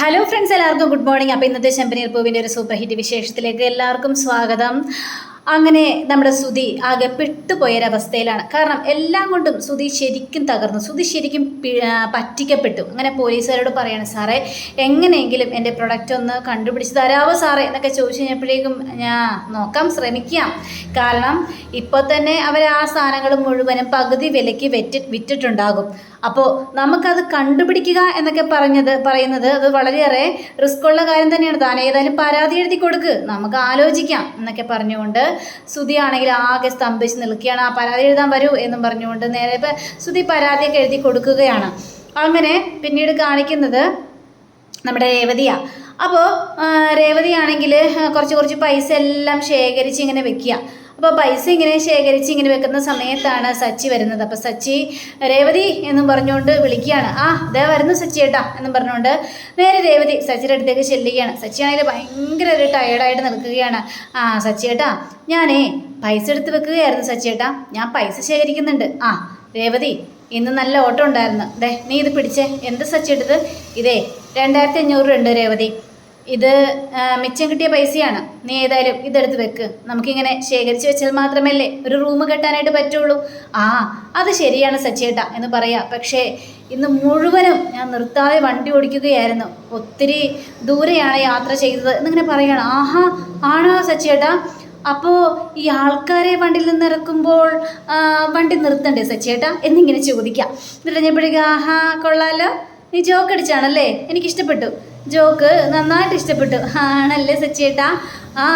Hello friends എല്ലാവർക്കും good morning അപ്പോൾ ഇന്നത്തെ ചെമ്പനീർ പൂവിന്റെ ഒരു സൂപ്പർ ഹിറ്റ് വിശേഷത്തിലേക്ക് എല്ലാവർക്കും സ്വാഗതം. അങ്ങനെ നമ്മുടെ സുധി ആകെ പെട്ടുപോയൊരവസ്ഥയിലാണ്. കാരണം എല്ലാം കൊണ്ടും സുധി ശരിക്കും തകർന്നു. സുധി ശരിക്കും പറ്റിക്കപ്പെട്ടു. അങ്ങനെ പോലീസുകാരോട് പറയാണ് സാറേ എങ്ങനെയെങ്കിലും എന്റെ പ്രൊഡക്റ്റ് ഒന്ന് കണ്ടുപിടിച്ച് തരാവോ സാറേ? എന്നൊക്കെ ചോദിച്ചു കഴിഞ്ഞപ്പോഴേക്കും ഞാൻ നോക്കാം ശ്രമിക്കാം. കാരണം ഇപ്പോൾ തന്നെ അവർ ആ സാധനങ്ങൾ മുഴുവനും പകുതി വിലയ്ക്ക് വെറ്റി വിറ്റിട്ടുണ്ടാകും. അപ്പോൾ നമുക്കത് കണ്ടുപിടിക്കുക എന്നൊക്കെ പറഞ്ഞത് പറയുന്നത് അത് വളരെയേറെ റിസ്ക് ഉള്ള കാര്യം തന്നെയാണ്. താൻ ഏതായാലും പരാതി എഴുതി കൊടുക്ക്. നമുക്ക് ആലോചിക്കാം എന്നൊക്കെ പറഞ്ഞുകൊണ്ട് സുധി ആണെങ്കിൽ ആകെ സ്തംഭിച്ച് നിൽക്കുകയാണ്. ആ പരാതി എഴുതാൻ വരൂ എന്നും പറഞ്ഞുകൊണ്ട് നേരെ ഇപ്പം ശ്രുതി പരാതിയൊക്കെ എഴുതി കൊടുക്കുകയാണ്. അങ്ങനെ പിന്നീട് കാണിക്കുന്നത് നമ്മുടെ രേവതിയാണ് അപ്പോൾ രേവതിയാണെങ്കിൽ കുറച്ച് കുറച്ച് പൈസ എല്ലാം ശേഖരിച്ച് ഇങ്ങനെ വെക്കുക. അപ്പോൾ പൈസ ഇങ്ങനെ ശേഖരിച്ച് ഇങ്ങനെ വെക്കുന്ന സമയത്താണ് സച്ചി വരുന്നത്. അപ്പോൾ സച്ചി രേവതി എന്നും പറഞ്ഞുകൊണ്ട് വിളിക്കുകയാണ്. ആ ദേ വരുന്നു സച്ചി ഏട്ടാ എന്നും പറഞ്ഞുകൊണ്ട് നേരെ രേവതി സച്ചിയുടെ അടുത്തേക്ക് ചെല്ലുകയാണ്. സച്ചി ആണെങ്കിൽ ഭയങ്കര ഒരു ടയേർഡായിട്ട് നിൽക്കുകയാണ്. ആ സച്ചി ഏട്ടാ ഞാനേ പൈസ എടുത്ത് വെക്കുകയായിരുന്നു സച്ചി ഏട്ടാ. ഞാൻ പൈസ ശേഖരിക്കുന്നുണ്ട്. ആ രേവതി ഇന്ന് നല്ല ഓട്ടം ഉണ്ടായിരുന്നു. ദേ നീ ഇത് പിടിച്ചേ. എന്ത് സച്ചി എടുത്ത് ഇതേ രണ്ടായിരത്തി അഞ്ഞൂറ് ഉണ്ട് രേവതി. ഇത് മിച്ചം കിട്ടിയ പൈസയാണ്. നീ ഏതായാലും ഇതെടുത്ത് വെക്ക്. നമുക്കിങ്ങനെ ശേഖരിച്ച് വെച്ചാൽ മാത്രമല്ലേ ഒരു റൂം കെട്ടാനായിട്ട് പറ്റുള്ളൂ. ആ അത് ശരിയാണ് സച്ചേട്ട എന്ന് പറയാം. പക്ഷേ ഇന്ന് മുഴുവനും ഞാൻ നിർത്താതെ വണ്ടി ഓടിക്കുകയായിരുന്നു. ഒത്തിരി ദൂരെയാണ് യാത്ര ചെയ്തത് എന്നിങ്ങനെ പറയുകയാണ് ആഹാ ആണോ സച്ചേട്ട? അപ്പോൾ ഈ ആൾക്കാരെ വണ്ടിയിൽ നിന്ന് ഇറക്കുമ്പോൾ വണ്ടി നിർത്തണ്ടേ സച്ചേട്ട? എന്നിങ്ങനെ ചോദിക്കാം. എന്നിട്ട് ഞാൻ ആഹാ കൊള്ളാലോ. നീ ജോക്ക് അടിച്ചാണല്ലേ? എനിക്കിഷ്ടപ്പെട്ടു. ജോക്ക് നന്നായിട്ട് ഇഷ്ടപ്പെട്ടു. ആണല്ലേ സച്ചേട്ടാ ആ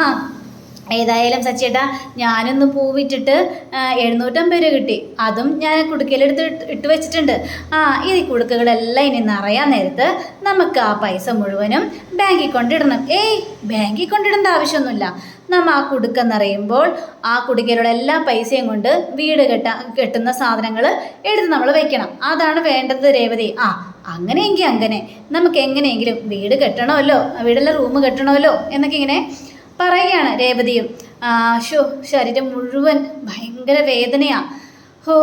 ഏതായാലും സച്ചേട്ടാ ഞാനൊന്ന് പൂവിട്ടിട്ട് എഴുന്നൂറ്റമ്പത് രൂപ കിട്ടി. അതും ഞാൻ കുടുക്കയിലെടുത്ത് ഇട്ട് വെച്ചിട്ടുണ്ട്. ആ ഈ കുടുക്കുകളെല്ലാം ഇനി നിറയാൻ നേരത്ത് നമുക്ക് ആ പൈസ മുഴുവനും ബാങ്കിൽ കൊണ്ടിടണം. ഏയ് ബാങ്കിൽ കൊണ്ടിടേണ്ട ആവശ്യമൊന്നുമില്ല. നമ്മൾ ആ കുടുക്ക നിറയുമ്പോൾ ആ കുടുക്കയിലുള്ള എല്ലാ പൈസയും കൊണ്ട് വീട് കെട്ട കെട്ടുന്ന സാധനങ്ങൾ എടുത്ത് നമ്മൾ വെക്കണം. അതാണ് വേണ്ടത് രേവതി. ആ അങ്ങനെയെങ്കിൽ അങ്ങനെ. നമുക്ക് എങ്ങനെയെങ്കിലും വീട് കെട്ടണമല്ലോ വീടുള്ള റൂം കെട്ടണമല്ലോ എന്നൊക്കെ ഇങ്ങനെ പറയുകയാണ് രേവതിയും. ഷോ ശരീരം മുഴുവൻ ഭയങ്കര വേദനയാ. ഹോ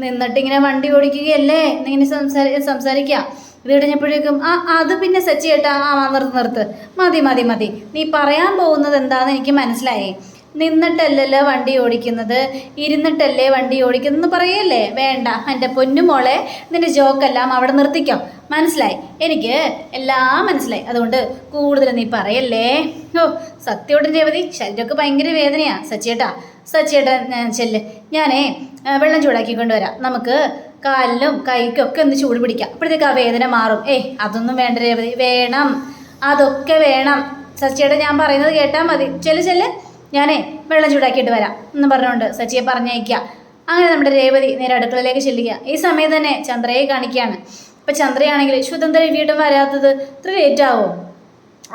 നിന്നിട്ടിങ്ങനെ വണ്ടി ഓടിക്കുകയല്ലേ? എന്നിങ്ങനെ സംസാരി സംസാരിക്കുക ഇത് കഴിഞ്ഞപ്പോഴേക്കും ആ അത് പിന്നെ സച്ചി ചേട്ടാ ആ, നിർത്ത് നിർത്ത്. മതി മതി മതി. നീ പറയാൻ പോകുന്നത് എന്താണെന്ന് എനിക്ക് മനസ്സിലായി. നിന്നിട്ടല്ലല്ലോ വണ്ടി ഓടിക്കുന്നത്? ഇരുന്നിട്ടല്ലേ വണ്ടി ഓടിക്കുന്നതെന്ന് പറയല്ലേ? വേണ്ട. എന്റെ പൊന്നുമോളെ നിന്റെ ജോക്കെല്ലാം അവിടെ നിർത്തിക്കോ. മനസ്സിലായി? എനിക്ക് എല്ലാം മനസ്സിലായി. അതുകൊണ്ട് കൂടുതൽ നീ പറയല്ലേ? ഓ സത്യോടൻ രേവതി ശരീരമൊക്കെ ഭയങ്കര വേദനയാ. സച്ചിയേട്ടാ സച്ചിയേട്ടാ ചെല്ല്. ഞാനേ വെള്ളം ചൂടാക്കി കൊണ്ടുവരാം. നമുക്ക് കാലിലും കൈക്കും ഒക്കെ ഒന്ന് ചൂട് പിടിക്കാം. അപ്പോഴത്തേക്ക് ആ വേദന മാറും. ഏ അതൊന്നും വേണ്ട രേവതി. വേണം. അതൊക്കെ വേണം. സച്ചിയേട്ടാ ഞാൻ പറയുന്നത് കേട്ടാൽ മതി. ചെല്ല് ചെല്ല്. ഞാനേ വെള്ളം ചൂടാക്കിയിട്ട് വരാം എന്ന് പറഞ്ഞുകൊണ്ട് സച്ചിയെ പറഞ്ഞയക്കുക. അങ്ങനെ നമ്മുടെ രേവതി നേരെ അടുക്കളയിലേക്ക് ചെല്ലുക. ഈ സമയത്ത് തന്നെ ചന്ദ്രയെ കാണിക്കുകയാണ്. ഇപ്പം ചന്ദ്രയാണെങ്കിൽ ശുദ്ധം വീണ്ടും വരാത്തത് ഇത്ര ലേറ്റ്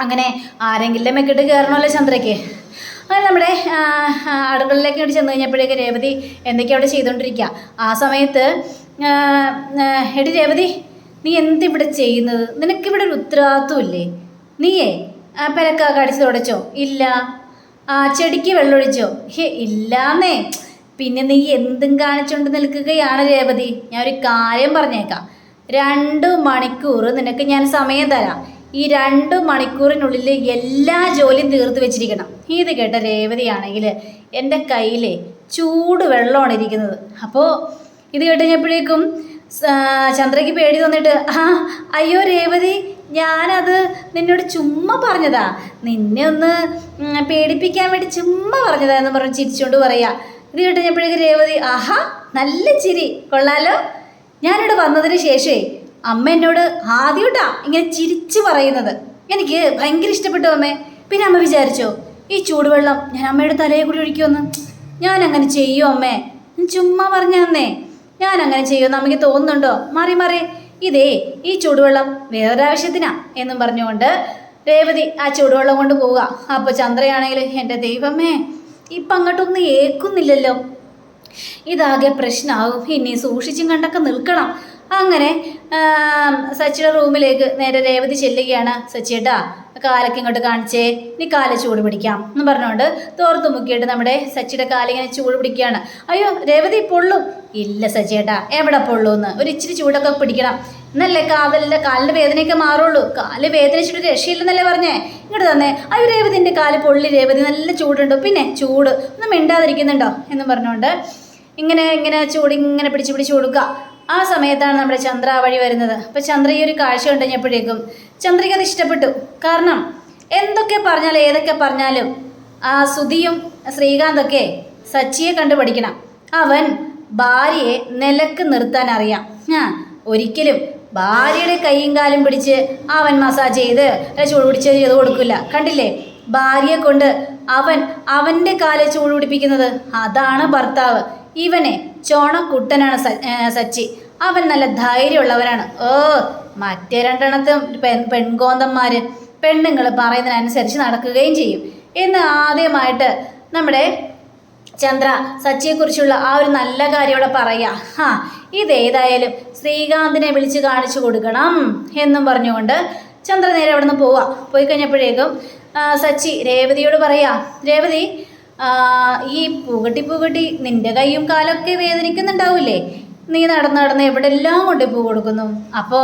അങ്ങനെ ആരെങ്കിലും മെക്കിട്ട് കയറണമല്ലോ ചന്ദ്രയ്ക്ക്. അങ്ങനെ നമ്മുടെ അടുക്കളയിലേക്ക് ഇങ്ങോട്ട് ചെന്ന് കഴിഞ്ഞപ്പോഴേക്ക് രേവതി എന്തൊക്കെയാണ് അവിടെ ചെയ്തുകൊണ്ടിരിക്കുക ആ സമയത്ത് എടി രേവതി നീ എന്തിവിടെ ചെയ്യുന്നത്? നിനക്കിവിടെ ഒരു ഉത്തരവാദിത്വം ഇല്ലേ? നീയേ പെരക്കാക്ക് അടിച്ച് തുടച്ചോ? ഇല്ല. ആ ചെടിക്ക് വെള്ളമൊഴിച്ചോ? ഹേ ഇല്ലാന്നേ. പിന്നെ നീ എന്തും കാണിച്ചുകൊണ്ട് നിൽക്കുകയാണ് രേവതി. ഞാൻ ഒരു കാര്യം പറഞ്ഞേക്കാം. രണ്ട് മണിക്കൂർ നിനക്ക് ഞാൻ സമയം തരാം. ഈ രണ്ട് മണിക്കൂറിനുള്ളിൽ എല്ലാ ജോലിയും തീർത്ത് വെച്ചിരിക്കണം. ഇത് കേട്ട രേവതിയാണെങ്കിൽ എന്റെ കയ്യിലെ ചൂട് വെള്ളമാണ് ഇരിക്കുന്നത്. അപ്പോൾ ഇത് കേട്ട് കഴിഞ്ഞപ്പോഴേക്കും ചന്ദ്രയ്ക്ക് പേടി തന്നിട്ട് ആ അയ്യോ രേവതി ഞാനത് നിന്നോട് ചുമ്മാ പറഞ്ഞതാ. നിന്നെ ഒന്ന് പേടിപ്പിക്കാൻ വേണ്ടി ചുമ്മാ പറഞ്ഞതാ എന്ന് പറഞ്ഞ് ചിരിച്ചുകൊണ്ട് പറയാ. ഇത് കേട്ടുകഴിഞ്ഞപ്പോഴേക്ക് രേവതി ആഹാ നല്ല ചിരി. കൊള്ളാലോ. ഞാനിവിടെ വന്നതിന് ശേഷമേ അമ്മ എന്നോട് ആദ്യമായിട്ടാ ഇങ്ങനെ ചിരിച്ചു പറയുന്നത്. എനിക്ക് ഭയങ്കര ഇഷ്ടപ്പെട്ടു അമ്മേ. പിന്നെ അമ്മ വിചാരിച്ചോ ഈ ചൂടുവെള്ളം ഞാൻ അമ്മയുടെ തലയെ കൂടി ഒഴിക്കുമെന്ന്. ഞാൻ അങ്ങനെ ചെയ്യുമോ അമ്മേ ചുമ്മാ പറഞ്ഞേ ഞാൻ അങ്ങനെ ചെയ്യുമെന്ന് അമ്മയ്ക്ക് തോന്നുന്നുണ്ടോ? മാറി മാറി. ഇതേ ഈ ചൂടുവെള്ളം വേറൊരാവശ്യത്തിനാ എന്നും പറഞ്ഞുകൊണ്ട് രേവതി ആ ചൂടുവെള്ളം കൊണ്ട് പോവുക. അപ്പോൾ ചന്ദ്രയാണെങ്കിൽ എന്റെ ദൈവമേ ഇപ്പം അങ്ങോട്ടൊന്നും ഏക്കുന്നില്ലല്ലോ ഇതാകെ പ്രശ്നമാകും ഇനി സൂക്ഷിച്ചും കണ്ടൊക്കെ നിൽക്കണം. അങ്ങനെ സച്ചിയുടെ റൂമിലേക്ക് നേരെ രേവതി ചെല്ലുകയാണ്. സച്ചിയേട്ടാ കാലൊക്കെ ഇങ്ങോട്ട് കാണിച്ചേ നീ കാല ചൂട് പിടിക്കാം എന്ന് പറഞ്ഞുകൊണ്ട് തോർത്ത് മുക്കിയിട്ട് നമ്മുടെ സച്ചിയുടെ കാലിങ്ങനെ ചൂട് പിടിക്കുകയാണ്. അയ്യോ രേവതി പൊള്ളും. ഇല്ല സച്ചിയേട്ടാ എവിടെ പൊള്ളൂന്ന്? ഒരു ഇച്ചിരി ചൂടൊക്കെ പിടിക്കണം. എന്നല്ലേ കാവലിന്റെ കാലിന്റെ വേദനയൊക്കെ മാറുള്ളൂ. കാൽ വേദനിച്ചിട്ട് രക്ഷയില്ലെന്നല്ലേ പറഞ്ഞേ? ഇങ്ങോട്ട് തന്നെ. അയ്യോ രേവതി എന്റെ കാൽ പൊള്ളി. രേവതി നല്ല ചൂടുണ്ടോ. പിന്നെ ചൂട്. ഒന്നും മിണ്ടാതിരിക്കുന്നുണ്ടോ? എന്ന് പറഞ്ഞുകൊണ്ട് ഇങ്ങനെ ഇങ്ങനെ ചൂട് ഇങ്ങനെ പിടിച്ച് പിടിച്ച് കൊടുക്കുക. ആ സമയത്താണ് നമ്മുടെ ചന്ദ്ര വഴി വരുന്നത്. അപ്പോൾ ചന്ദ്ര ഈ ഒരു കാഴ്ച കണ്ടുകഴിഞ്ഞപ്പോഴേക്കും ചന്ദ്രയ്ക്ക് അത് ഇഷ്ടപ്പെട്ടു. കാരണം എന്തൊക്കെ പറഞ്ഞാലും ഏതൊക്കെ പറഞ്ഞാലും ആ സുധിയും ശ്രീകാന്തൊക്കെ സച്ചിയെ കണ്ടു പഠിക്കണം. അവൻ ഭാര്യയെ നിലയ്ക്ക് നിർത്താൻ അറിയാം. ആ ഒരിക്കലും ഭാര്യയുടെ കൈയും കാലും പിടിച്ച് അവൻ മസാജ് ചെയ്ത് ചൂട് പിടിച്ച് ചെയ്ത് കൊടുക്കില്ല. കണ്ടില്ലേ? ഭാര്യയെ കൊണ്ട് അവൻ അവന്റെ കാലെ ചൂട് പിടിപ്പിക്കുന്നത്. അതാണ് ഭർത്താവ്. ഇവനെ ചോണക്കുട്ടനാണ് സച്ചി. അവൻ നല്ല ധൈര്യമുള്ളവനാണ്. ഓ മറ്റേ രണ്ടെണ്ണത്തും പെൺ പെൺകോന്തന്മാര് പെണ്ണുങ്ങൾ പറയുന്നതിനനുസരിച്ച് നടക്കുകയും ചെയ്യും. എന്ന് ആദ്യമായിട്ട് നമ്മുടെ ചന്ദ്ര സച്ചിയെക്കുറിച്ചുള്ള ആ ഒരു നല്ല കാര്യം ഇവിടെ പറയുക. ഹാ ഇതേതായാലും ശ്രീകാന്തിനെ വിളിച്ച് കാണിച്ചു കൊടുക്കണം എന്നും പറഞ്ഞുകൊണ്ട് ചന്ദ്ര നേരെ അവിടെ നിന്ന് പോവാം. പോയി കഴിഞ്ഞപ്പോഴേക്കും സച്ചി രേവതിയോട് പറയാ രേവതി ഈ പൂകട്ടി പൂകട്ടി നിന്റെ കൈയും കാലൊക്കെ വേദനിക്കുന്നുണ്ടാവില്ലേ? നീ നടന്ന് നടന്ന് എവിടെല്ലാം പൂ കൊടുക്കുന്നു? അപ്പോ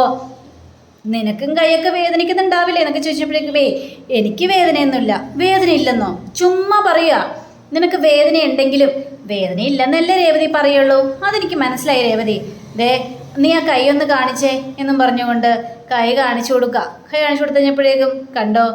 നിനക്കും കൈയൊക്കെ വേദനിക്കുന്നുണ്ടാവില്ലേ? എന്നൊക്കെ ചോദിച്ചപ്പോഴേക്കുമേ എനിക്ക് വേദനയൊന്നുമില്ല. വേദന ഇല്ലെന്നോ ചുമ്മാ പറയുക. നിനക്ക് വേദന ഉണ്ടെങ്കിലും വേദന ഇല്ലെന്നല്ലേ രേവതി പറയുള്ളൂ. അതെനിക്ക് മനസ്സിലായി രേവതി. ദേ നീ ആ കൈ ഒന്ന് കാണിച്ചേ എന്നും പറഞ്ഞുകൊണ്ട് കൈ കാണിച്ചു കൊടുക്കുക. കൈ കാണിച്ചു കൊടുത്തു കഴിഞ്ഞപ്പോഴേക്കും കണ്ടോ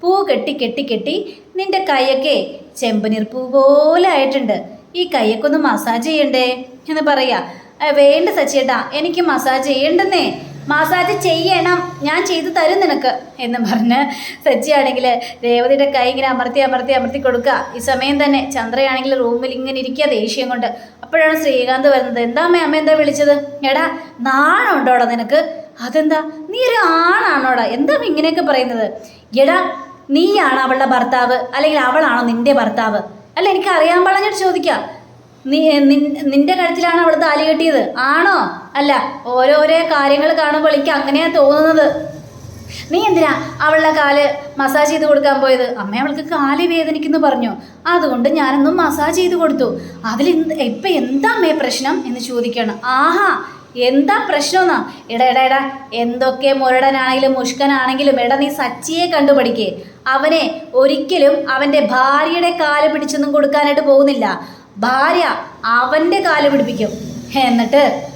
പൂ കെട്ടി കെട്ടി കെട്ടി നിന്റെ കൈയൊക്കെ ചെമ്പനീർ പൂ പോലെ ആയിട്ടുണ്ട്. ഈ കൈയൊക്കെ ഒന്ന് മസാജ് ചെയ്യണ്ടേ? എന്ന് പറയാ "ആ, വേണ്ട സച്ചേട്ടാ എനിക്ക് മസാജ് ചെയ്യണ്ടെന്നേ. മസാജ് ചെയ്യണം. ഞാൻ ചെയ്തു തരും നിനക്ക്. എന്ന് പറഞ്ഞ് സച്ചിയാണെങ്കിൽ രേവതിയുടെ കൈ ഇങ്ങനെ അമർത്തി അമർത്തി അമർത്തി കൊടുക്കുക. ഈ സമയം തന്നെ ചന്ദ്രയാണെങ്കിൽ റൂമിൽ ഇങ്ങനെ ഇരിക്കുക ദേഷ്യം കൊണ്ട്. അപ്പോഴാണ് ശ്രീകാന്ത് വരുന്നത്. എന്താ അമ്മ അമ്മ എന്താ വിളിച്ചത്? എടാ നാണുണ്ടോടാ നിനക്ക്? അതെന്താ? നീ ഒരു ആണാണോടാ? എന്താ ഇങ്ങനെയൊക്കെ പറയുന്നത്? എടാ നീയാണ് അവളുടെ ഭർത്താവ് അല്ലെങ്കിൽ അവളാണോ നിന്റെ ഭർത്താവ്? അല്ല എനിക്ക് അറിയാൻ പറഞ്ഞിട്ട് ചോദിക്കാം. നീ നിന്റെ കഴുത്തിലാണ് അവൾ താലി കെട്ടിയത്? ആണോ? അല്ല ഓരോരോ കാര്യങ്ങൾ കാണുമ്പോൾ എനിക്ക് അങ്ങനെയാ തോന്നുന്നത്. നീ എന്തിനാ അവളുടെ കാൽ മസാജ് ചെയ്ത് കൊടുക്കാൻ പോയത്? അമ്മ അവൾക്ക് കാൽ വേദനിക്കുന്നു പറഞ്ഞു. അതുകൊണ്ട് ഞാനൊന്നും മസാജ് ചെയ്ത് കൊടുത്തു. അതിൽ ഇപ്പം എന്താ അമ്മേ പ്രശ്നം എന്ന് ചോദിക്കണം. ആഹാ എന്താ പ്രശ്നമെന്നാ? എടാ എടാ എടാ എന്തൊക്കെ മുരടനാണെങ്കിലും മുഷ്കനാണെങ്കിലും എടാ നീ സച്ചിയെ കണ്ടുപഠിക്കേ. അവനെ ഒരിക്കലും അവന്റെ ഭാര്യയുടെ കാൽ പിടിച്ചൊന്നും കൊടുക്കാനായിട്ട് പോകുന്നില്ല. ഭാര്യ അവന്റെ കാൽ പിടിപ്പിക്കും. എന്നിട്ട്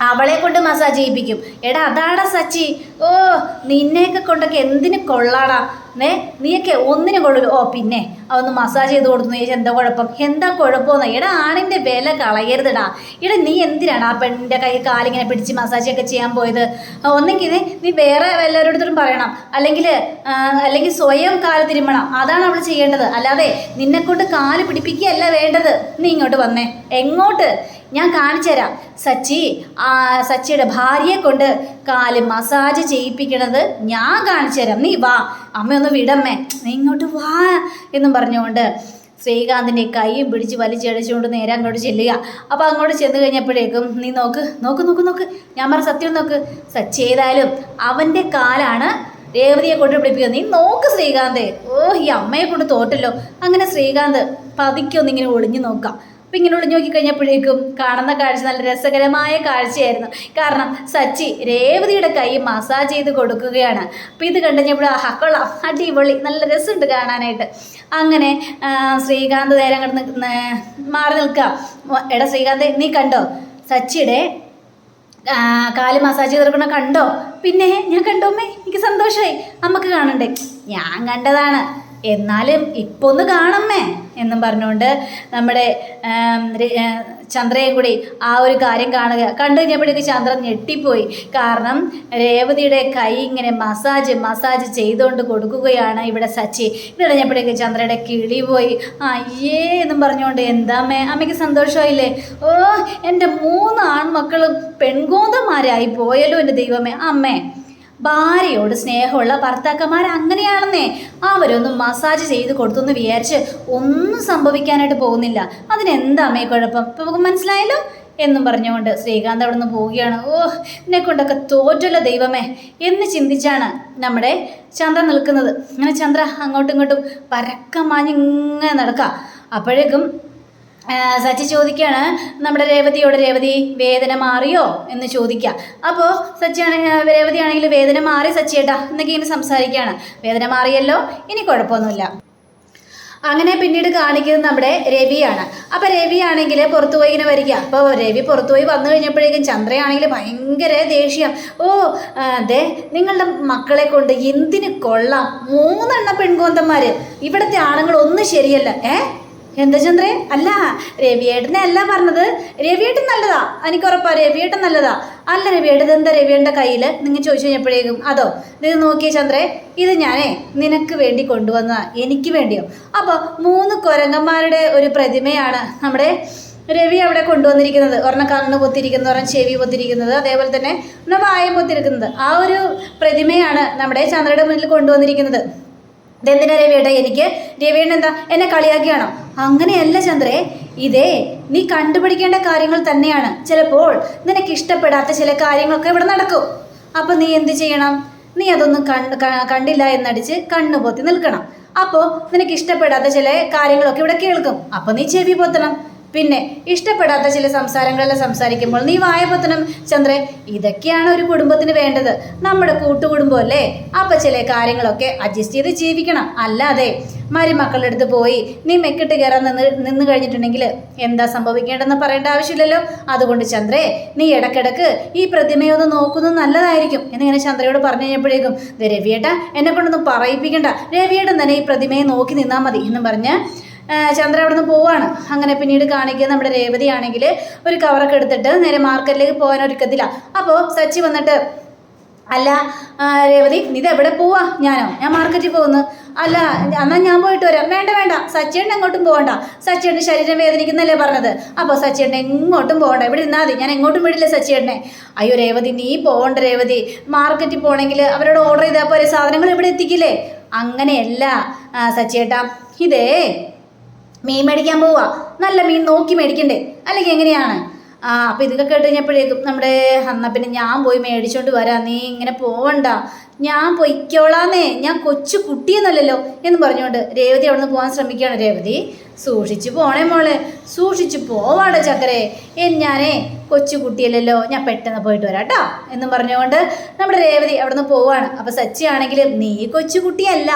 അവളെ കൊണ്ട് മസാജ് ചെയ്യിപ്പിക്കും. എടാ അതാടാ സച്ചി. ഓ നിന്നെയൊക്കെ കൊണ്ടൊക്കെ എന്തിനു കൊള്ളാടാ? നേ നീയൊക്കെ ഒന്നിനും കൊള്ളൂ ഓ പിന്നെ. അതൊന്ന് മസാജ് ചെയ്ത് കൊടുത്തു. ചേച്ചി എന്താ കുഴപ്പം? എന്താ കുഴപ്പമെന്ന്? എടാ ആണിന്റെ വില കളയരുതടാ. എടാ നീ എന്തിനാണ് ആ പെണ്ണിന്റെ കൈ കാലിങ്ങനെ പിടിച്ച് മസാജ് ഒക്കെ ചെയ്യാൻ പോയത്? ഒന്നെങ്കിൽ നീ വേറെ എല്ലാവരോടത്തും പറയണം. അല്ലെങ്കിൽ അല്ലെങ്കിൽ സ്വയം കാൽ തിരുമ്പണം അതാണ് അവൾ ചെയ്യേണ്ടത്. അല്ലാതെ നിന്നെക്കൊണ്ട് കാൽ പിടിപ്പിക്കുകയല്ല വേണ്ടത്. നീ ഇങ്ങോട്ട് വന്നേ. എങ്ങോട്ട്? ഞാൻ കാണിച്ചു തരാം. സച്ചി സച്ചിയുടെ ഭാര്യയെ കൊണ്ട് കാൽ മസാജ് ചെയ്യിപ്പിക്കണത് ഞാൻ കാണിച്ചു തരാം. നീ വാ. അമ്മയൊന്ന് വിടമ്മേ. നീ ഇങ്ങോട്ട് വാ എന്നും പറഞ്ഞുകൊണ്ട് ശ്രീകാന്തിന്റെ കൈയും പിടിച്ച് വലിച്ചടിച്ചുകൊണ്ട് നേരെ അങ്ങോട്ട് ചെല്ലുക. അപ്പോൾ അങ്ങോട്ട് ചെന്ന് കഴിഞ്ഞപ്പോഴേക്കും നീ നോക്ക് നോക്ക് നോക്ക് നോക്ക്. ഞാൻ പറഞ്ഞ സത്യം നോക്ക്. സച്ചേതായാലും അവന്റെ കാലാണ് രേവതിയെ കൊണ്ട് പിടിപ്പിക്കുക നീ നോക്ക് ശ്രീകാന്തേ. ഓ ഈ അമ്മയെ കൊണ്ട് തോറ്റല്ലോ. അങ്ങനെ ശ്രീകാന്ത് പതുക്കെ ഒന്നിങ്ങനെ ഒളിഞ്ഞു നോക്കാം അപ്പം ഇങ്ങനെ ഒളിഞ്ഞു നോക്കിക്കഴിഞ്ഞപ്പോഴേക്കും കാണുന്ന കാഴ്ച നല്ല രസകരമായ കാഴ്ചയായിരുന്നു. കാരണം സച്ചി രേവതിയുടെ കൈ മസാജ് ചെയ്ത് കൊടുക്കുകയാണ്. അപ്പം ഇത് കണ്ടുകഴിഞ്ഞപ്പോൾ ആ കൊള്ളാം അടിപൊളി നല്ല രസമുണ്ട് കാണാനായിട്ട്. അങ്ങനെ ശ്രീകാന്ത് നേരം കണ്ട് നിൽക്കുന്ന മാറി നിൽക്കാം. എടാ ശ്രീകാന്ത് നീ കണ്ടോ? സച്ചിയുടെ കാൽ മസാജ് ചെയ്തെടുക്കണ കണ്ടോ? പിന്നെ ഞാൻ കണ്ടോമ്മേ എനിക്ക് സന്തോഷമായി നമുക്ക് കാണണ്ടേ? ഞാൻ കണ്ടതാണ്. എന്നാലും ഇപ്പൊ ഒന്ന് കാണമ്മേ എന്നും പറഞ്ഞുകൊണ്ട് നമ്മുടെ ചന്ദ്രയും കൂടി ആ ഒരു കാര്യം കാണുക. കണ്ടു കഴിഞ്ഞപ്പോഴേക്ക് ചന്ദ്രൻ ഞെട്ടിപ്പോയി. കാരണം രേവതിയുടെ കൈ ഇങ്ങനെ മസാജ് മസാജ് ചെയ്തുകൊണ്ട് കൊടുക്കുകയാണ് ഇവിടെ സച്ചി. ഇത് കഴിഞ്ഞപ്പോഴേക്ക് ചന്ദ്രയുടെ കിളി പോയി. അയ്യേ എന്നും പറഞ്ഞുകൊണ്ട് എന്താ അമ്മേ അമ്മയ്ക്ക് സന്തോഷമായില്ലേ? ഓ എന്റെ മൂന്ന് ആൺമക്കളും പെൺകോന്തമാരായി പോയല്ലോ എന്റെ ദൈവമേ. അമ്മേ ഭാര്യയോട് സ്നേഹമുള്ള ഭർത്താക്കന്മാർ അങ്ങനെയാണെന്നേ അവരൊന്നും മസാജ് ചെയ്ത് കൊടുത്തെന്ന് വിചാരിച്ച് ഒന്നും സംഭവിക്കാനായിട്ട് പോകുന്നില്ല. അതിനെന്താ അമ്മയെ കുഴപ്പം? ഇപ്പം നമുക്ക് മനസ്സിലായല്ലോ? എന്നും പറഞ്ഞുകൊണ്ട് ശ്രീകാന്ത് അവിടെ നിന്ന് പോവുകയാണ്. ഓ എന്നെ കൊണ്ടൊക്കെ തോറ്റല്ലോ ദൈവമേ. എന്ന് ചിന്തിച്ചാണ് നമ്മുടെ ചന്ദ്ര നിൽക്കുന്നത്. അങ്ങനെ ചന്ദ്ര അങ്ങോട്ടും ഇങ്ങോട്ടും പരക്കം മാഞ്ഞിങ്ങനെ നടക്കുക അപ്പോഴേക്കും സച്ചി ചോദിക്കുകയാണ് നമ്മുടെ രേവതിയോട് രേവതി വേദന മാറിയോ? എന്ന് ചോദിക്കുക അപ്പോൾ സച്ചിയാണ് രേവതി ആണെങ്കിൽ വേദന മാറി സച്ചിയേട്ടാ എന്നൊക്കെ ഇങ്ങനെ സംസാരിക്കുകയാണ് വേദന മാറിയല്ലോ ഇനി കുഴപ്പമൊന്നുമില്ല. അങ്ങനെ പിന്നീട് കാണിക്കുന്നത് നമ്മുടെ രവിയാണ്. അപ്പോൾ രവി ആണെങ്കിൽ പുറത്തു പോയി ഇങ്ങനെ വരിക. അപ്പോൾ രവി പുറത്തു പോയി വന്നു കഴിഞ്ഞപ്പോഴേക്കും ചന്ദ്രയാണെങ്കിൽ ഭയങ്കര ദേഷ്യം. ഓ അതെ നിങ്ങളുടെ മക്കളെ കൊണ്ട് എന്തിന് കൊള്ളാം? മൂന്നെണ്ണ പെൺകോന്തന്മാർ ഇവിടുത്തെ ആണുങ്ങൾ ഒന്നും ശരിയല്ല. ഏ? എന്താ ചന്ദ്രേ? അല്ല രവിയേട്ടനെ അല്ല പറഞ്ഞത്. രവിയേട്ടൻ നല്ലതാ. എനിക്ക് ഉറപ്പാ രവിയേട്ടൻ നല്ലതാ. അല്ല രവിയേട്ടൻ എന്താ രവിയേട്ടന്റെ കയ്യിൽ നിങ്ങൾ ചോദിച്ചു കഴിഞ്ഞപ്പോഴേക്കും അതോ ഇത് നോക്കിയേ ചന്ദ്രേ ഇത് ഞാനേ നിനക്ക് വേണ്ടി കൊണ്ടുവന്ന എനിക്ക് വേണ്ടിയോ? അപ്പോൾ മൂന്ന് കുരങ്ങന്മാരുടെ ഒരു പ്രതിമയാണ് നമ്മുടെ രവി അവിടെ കൊണ്ടുവന്നിരിക്കുന്നത്. ഒരെണ്ണം കണ്ണ് പൊത്തിരിക്കുന്നത് ഒരെണ്ണം ചെവി പൊത്തിരിക്കുന്നത് അതേപോലെ തന്നെ വായം പൊത്തിരിക്കുന്നത് ആ ഒരു പ്രതിമയാണ് നമ്മുടെ ചന്ദ്രയുടെ മുന്നിൽ കൊണ്ടുവന്നിരിക്കുന്നത്. ഇതെന്തിനാ രവിയേട്ടാ എനിക്ക്? രവിയേട്ടൻ എന്താ എന്നെ കളിയാക്കിയാണോ? അങ്ങനെയല്ല ചന്ദ്രേ. ഇതേ നീ കണ്ടുപിടിക്കേണ്ട കാര്യങ്ങൾ തന്നെയാണ്. ചിലപ്പോൾ നിനക്ക് ഇഷ്ടപ്പെടാത്ത ചില കാര്യങ്ങളൊക്കെ ഇവിടെ നടക്കും. അപ്പോൾ നീ എന്ത് ചെയ്യണം? നീ അതൊന്നും കണ്ട് കണ്ടില്ല എന്നടിച്ച് കണ്ണു പൊത്തി നിൽക്കണം. അപ്പോൾ നിനക്ക് ഇഷ്ടപ്പെടാത്ത ചില കാര്യങ്ങളൊക്കെ ഇവിടെ കേൾക്കും. അപ്പോൾ നീ ചെവി പൊത്തണം. പിന്നെ ഇഷ്ടപ്പെടാത്ത ചില സംസാരങ്ങളെല്ലാം സംസാരിക്കുമ്പോൾ നീ വായപത്തനം ചന്ദ്രൻ. ഇതൊക്കെയാണ് ഒരു കുടുംബത്തിന് വേണ്ടത്. നമ്മുടെ കൂട്ടുകുടുംബം അല്ലേ? അപ്പം ചില കാര്യങ്ങളൊക്കെ അഡ്ജസ്റ്റ് ചെയ്ത് ജീവിക്കണം. അല്ലാതെ മരുമക്കളുടെ അടുത്ത് പോയി നീ മെക്കിട്ട് കയറാൻ നിന്ന് നിന്ന് കഴിഞ്ഞിട്ടുണ്ടെങ്കിൽ എന്താ സംഭവിക്കേണ്ടതെന്ന് പറയേണ്ട ആവശ്യമില്ലല്ലോ. അതുകൊണ്ട് ചന്ദ്രേ നീ ഇടക്കിടക്ക് ഈ പ്രതിമയൊന്ന് നോക്കുന്നത് നല്ലതായിരിക്കും എന്നിങ്ങനെ ചന്ദ്രയോട് പറഞ്ഞു കഴിഞ്ഞപ്പോഴേക്കും "ദേ രവിയേട്ട എന്നെ കൊണ്ടൊന്നും പറയിപ്പിക്കണ്ട. രവിയേട്ടൻ തന്നെ ഈ പ്രതിമയെ നോക്കി നിന്നാൽ മതി എന്നും പറഞ്ഞ് ചന്ദ്ര അവിടെ നിന്ന് പോവാണ്. അങ്ങനെ പിന്നീട് കാണിക്കുക നമ്മുടെ രേവതി ആണെങ്കിൽ ഒരു കവറൊക്കെ എടുത്തിട്ട് നേരെ മാർക്കറ്റിലേക്ക് പോകാൻ ഒരുക്കത്തില്ല അപ്പോൾ സച്ചി വന്നിട്ട് അല്ല രേവതി ഇത് എവിടെ പോവാ? ഞാനോ? ഞാൻ മാർക്കറ്റിൽ പോകുന്നു. അല്ല എന്നാൽ ഞാൻ പോയിട്ട് വരാം. വേണ്ട വേണ്ട. സച്ചിയേട്ടൻ എങ്ങോട്ടും പോകണ്ട. സച്ചിയേട്ടൻ ശരീരം വേദനിക്കുന്നല്ലേ പറഞ്ഞത്. അപ്പോൾ സച്ചിയേട്ടൻ എങ്ങോട്ടും പോകണ്ട. ഇവിടെ ഇരുന്നാൽ മതി. ഞാൻ എങ്ങോട്ടും വിടില്ല സച്ചിയേട്ടനെ. അയ്യോ രേവതി നീ പോകണ്ട രേവതി. മാർക്കറ്റിൽ പോകണമെങ്കിൽ അവരോട് ഓർഡർ ചെയ്താൽ പോലെ സാധനങ്ങൾ ഇവിടെ എത്തിക്കില്ലേ? അങ്ങനെയല്ല സച്ചേട്ടാ ഇതേ മീൻ മേടിക്കാൻ പോവാ. നല്ല മീൻ നോക്കി മേടിക്കണ്ടേ? അല്ലെങ്കിൽ എങ്ങനെയാണ്? ആ അപ്പം ഇതൊക്കെ കേട്ട് കഴിഞ്ഞപ്പോഴേക്കും നമ്മുടെ എന്നാൽ പിന്നെ ഞാൻ പോയി മേടിച്ചോണ്ട് വരാം. നീ ഇങ്ങനെ പോവണ്ട. ഞാൻ പൊയ്ക്കോളാന്നേ. ഞാൻ കൊച്ചു കുട്ടിയെന്നല്ലല്ലോ എന്ന് പറഞ്ഞുകൊണ്ട് രേവതി അവിടെ നിന്ന് പോകാൻ ശ്രമിക്കുകയാണ്. രേവതി സൂക്ഷിച്ചു പോണേ മോളെ സൂക്ഷിച്ചു പോവാടോ ചക്കരെ. ഞാനേ കൊച്ചു കുട്ടിയല്ലല്ലോ ഞാൻ പെട്ടെന്ന് പോയിട്ട് വരാം കേട്ടോ എന്നും പറഞ്ഞുകൊണ്ട് നമ്മുടെ രേവതി അവിടെ നിന്ന് പോവാണ്. അപ്പോൾ സച്ചി ആണെങ്കിൽ നീ കൊച്ചുകുട്ടിയല്ല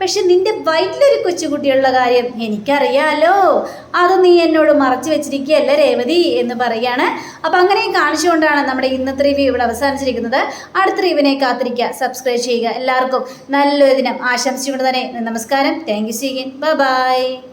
പക്ഷെ നിന്റെ വയറ്റിലൊരു കൊച്ചുകുട്ടിയുള്ള കാര്യം എനിക്കറിയാലോ. അത് നീ എന്നോട് മറച്ചു വെച്ചിരിക്കുകയല്ല രേവതി? എന്ന് പറയാണ്. അപ്പം അങ്ങനെയും കാണിച്ചുകൊണ്ടാണ് നമ്മുടെ ഇന്നത്തെ റിവ്യൂ ഇവിടെ അവസാനിച്ചിരിക്കുന്നത്. അടുത്ത റിവ്യൂവിനെ കാത്തിരിക്കുക. സബ്സ്ക്രൈബ് ചെയ്യുക. എല്ലാവർക്കും നല്ലൊരു ദിനം ആശംസിച്ചുകൊണ്ട് തന്നെ നമസ്കാരം. Thank you സീഗിൻ by